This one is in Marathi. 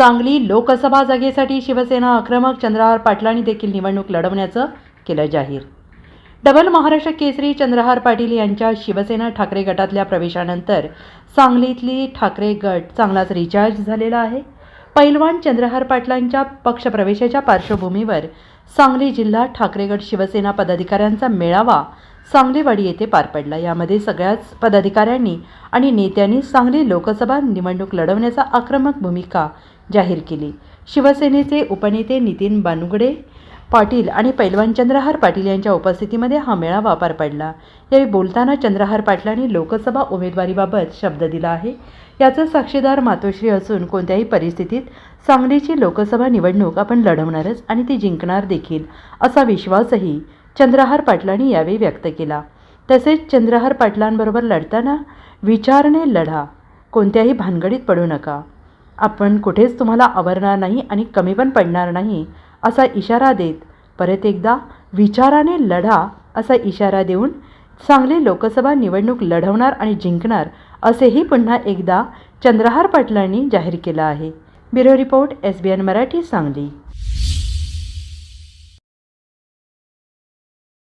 सांगली लोकसभा जागेसाठी शिवसेना आक्रमक चंद्रहार पाटलांनी देखील निवडणूक लढवण्याचं केलं जाहीर. डबल महाराष्ट्र केसरी चंद्रहार पाटील यांच्या शिवसेना ठाकरे गटातल्या प्रवेशानंतर सांगलीतली ठाकरे गट चांगलाच रिचार्ज झालेला आहे. पैलवान चंद्रहार पाटलांच्या पक्षप्रवेशाच्या पार्श्वभूमीवर सांगली जिल्हा ठाकरे गट शिवसेना पदाधिकाऱ्यांचा मेळावा सांगलीवाडी येथे पार पडला. यामध्ये सगळ्याच पदाधिकाऱ्यांनी आणि नेत्यांनी सांगली लोकसभा निवडणूक लढवण्याचा आक्रमक भूमिका जाहीर केली. शिवसेनेचे उपनेते नितीन बानुगडे पाटील आणि पैलवान चंद्रहार पाटील यांच्या उपस्थितीमध्ये हा मेळावा पार पडला. यावेळी बोलताना चंद्रहार पाटलांनी लोकसभा उमेदवारीबाबत शब्द दिला आहे. याचं साक्षीदार मातोश्री असून कोणत्याही परिस्थितीत सांगलीची लोकसभा निवडणूक आपण लढवणारच आणि ती जिंकणार देखील असा विश्वासही चंद्रहार पाटलांनी यावेळी व्यक्त केला. तसेच चंद्रहार पाटलांबरोबर लढताना विचारणे लढा. कोणत्याही भानगडीत पडू नका. आपण कुठेच तुम्हाला आवरणार नाही आणि कमी पण पडणार नाही असा इशारा देत परत एकदा विचाराने लढा असा इशारा देऊन सांगली लोकसभा निवडणूक लढवणार आणि जिंकणार असेही पुन्हा एकदा चंद्रहार पाटलांनी जाहीर केलं आहे. Bureau report S B N Marathi Sangli.